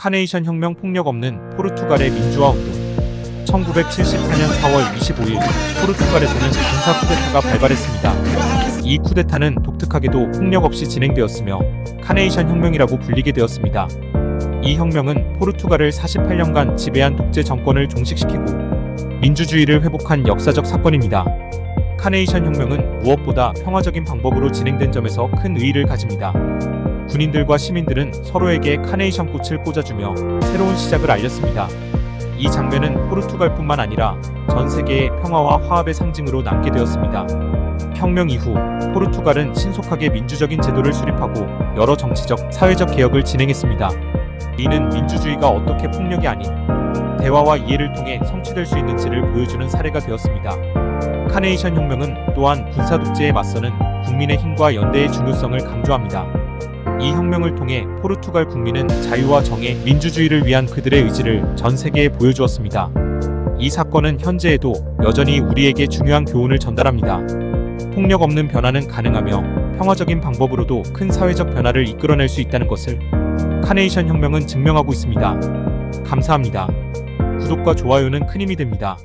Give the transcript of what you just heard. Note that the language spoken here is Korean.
카네이션 혁명 폭력 없는 포르투갈의 민주화 운동 1974년 4월 25일 포르투갈에서는 군사 쿠데타가 발발했습니다. 이 쿠데타는 독특하게도 폭력 없이 진행되었으며 카네이션 혁명이라고 불리게 되었습니다. 이 혁명은 포르투갈을 48년간 지배한 독재 정권을 종식시키고 민주주의를 회복한 역사적 사건입니다. 카네이션 혁명은 무엇보다 평화적인 방법으로 진행된 점에서 큰 의의를 가집니다. 군인들과 시민들은 서로에게 카네이션 꽃을 꽂아주며 새로운 시작을 알렸습니다. 이 장면은 포르투갈뿐만 아니라 전 세계의 평화와 화합의 상징으로 남게 되었습니다. 혁명 이후 포르투갈은 신속하게 민주적인 제도를 수립하고 여러 정치적, 사회적 개혁을 진행했습니다. 이는 민주주의가 어떻게 폭력이 아닌 대화와 이해를 통해 성취될 수 있는지를 보여주는 사례가 되었습니다. 카네이션 혁명은 또한 군사 독재에 맞서는 국민의 힘과 연대의 중요성을 강조합니다. 이 혁명을 통해 포르투갈 국민은 자유와 정의, 민주주의를 위한 그들의 의지를 전 세계에 보여주었습니다. 이 사건은 현재에도 여전히 우리에게 중요한 교훈을 전달합니다. 폭력 없는 변화는 가능하며 평화적인 방법으로도 큰 사회적 변화를 이끌어낼 수 있다는 것을 카네이션 혁명은 증명하고 있습니다. 감사합니다. 구독과 좋아요는 큰 힘이 됩니다.